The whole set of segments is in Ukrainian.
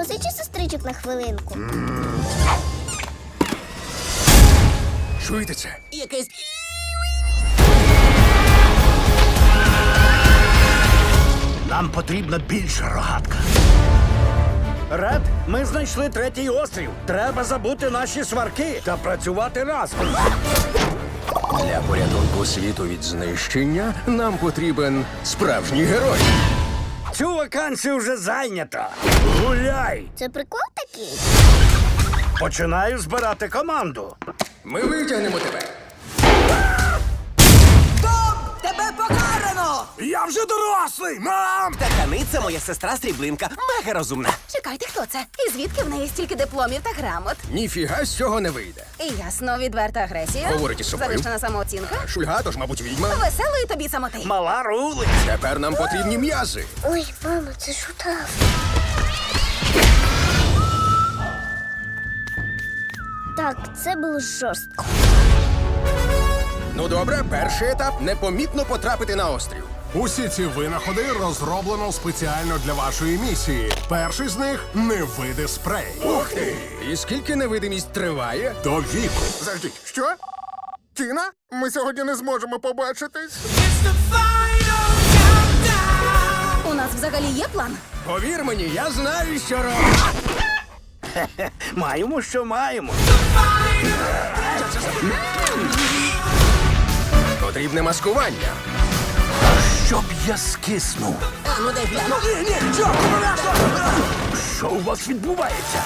Позичи сестричок на хвилинку. Чуєте це? Якесь. Нам потрібна більша рогатка. Ред, ми знайшли третій острів. Треба забути наші сварки та працювати разом. Для порятунку світу від знищення нам потрібен справжній герой. Цю вакансію вже зайнято. Гуляй! Це прикол такий? Починаю збирати команду. Ми витягнемо тебе. Я вже дорослий, мам! Такани це моя сестра Сріблинка, мега розумна. Чекайте, хто це? І звідки в неї стільки дипломів та грамот? Ніфіга з цього не вийде. І ясно, відверта агресія. Говорить із собою. Завищена самооцінка. Шульга, тож, мабуть, відьма. Веселої тобі самоти. Мала рулить. Тепер нам потрібні м'язи. Ой, мамо, це шутав. Так, це було жорстко. Ну добре, перший етап непомітно потрапити на острів. Усі ці винаходи розроблено спеціально для вашої місії. Перший з них невиди спрей. Ух ти! І скільки невидимість триває? До віку. Заждіть, що? Тіна? Ми сьогодні не зможемо побачитись. У нас взагалі є план? Повір мені, я знаю, що роблю. Маємо, що маємо. Потрібне маскування. Щоб я скиснув. А ну дай гляну. Ні, ні, що? Що у вас відбувається?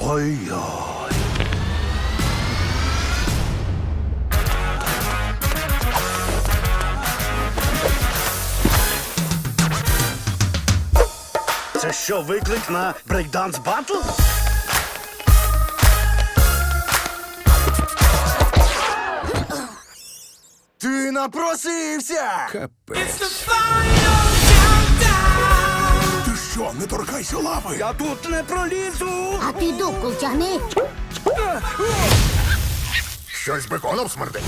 Ой-ой. Це що, виклик на брейкданс батл? Напросився! Капець. Ти що, не торкайся лави? Я тут не пролізу. А ти дубку тягни. Щось беконом смердить.